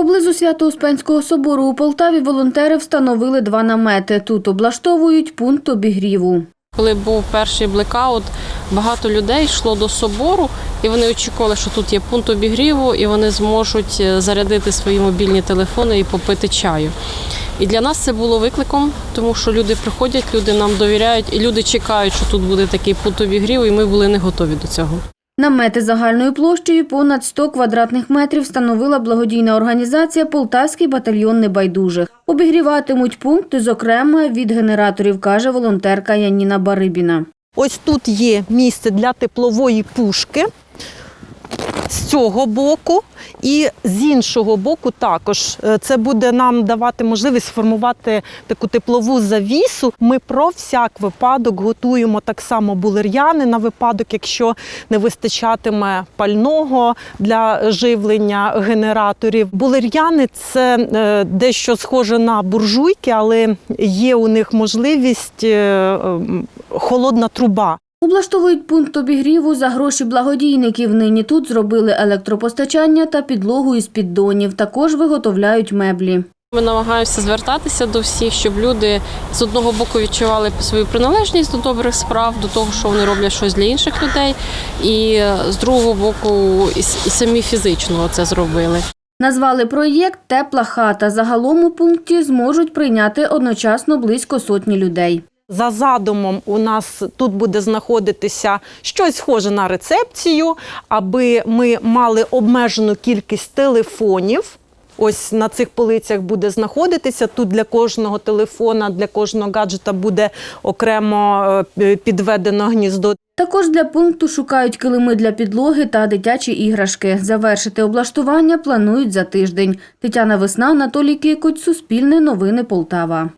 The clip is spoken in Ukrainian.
Поблизу Свято-Успенського собору у Полтаві волонтери встановили два намети. Тут облаштовують пункт обігріву. Коли був перший блекаут, багато людей йшло до собору, і вони очікували, що тут є пункт обігріву, і вони зможуть е, зарядити свої мобільні телефони і попити чаю. І для нас це було викликом, тому що люди приходять, люди нам довіряють, і люди чекають, що тут буде такий пункт обігріву, і ми були не готові до цього. Намети загальною площею понад 100 квадратних метрів встановила благодійна організація Полтавський батальйон небайдужих. Обігріватимуть пункти, зокрема, від генераторів, каже волонтерка Яніна Барибіна. Ось тут є місце для теплової пушки з цього боку, і з іншого боку також. Е, Це буде нам давати можливість сформувати таку теплову завісу. Ми про всяк випадок готуємо так само булер'яни на випадок, якщо не вистачатиме пального для живлення генераторів. Булер'яни це е, дещо схоже на буржуйки, але є у них можливість е, холодна труба. Облаштовують пункт обігріву за гроші благодійників. Нині тут зробили електропостачання та підлогу із піддонів. Також виготовляють меблі. Ми намагаємося звертатися до всіх, щоб люди з одного боку відчували свою приналежність до добрих справ, до того, що вони роблять щось для інших людей, і е, з другого боку, і самі фізично це зробили. Назвали проєкт Тепла хата. Загалом у пункті зможуть прийняти одночасно близько сотні людей. За задумом у нас тут буде знаходитися щось схоже на рецепцію, аби ми мали обмежену кількість телефонів. Ось на цих полицях буде знаходитися. Тут для кожного телефона, для кожного гаджета буде окремо е, підведено гніздо. Також для пункту шукають килими для підлоги та дитячі іграшки. Завершити облаштування планують за тиждень. Тетяна Весна, Анатолій Кикуть, Суспільне новини Полтава.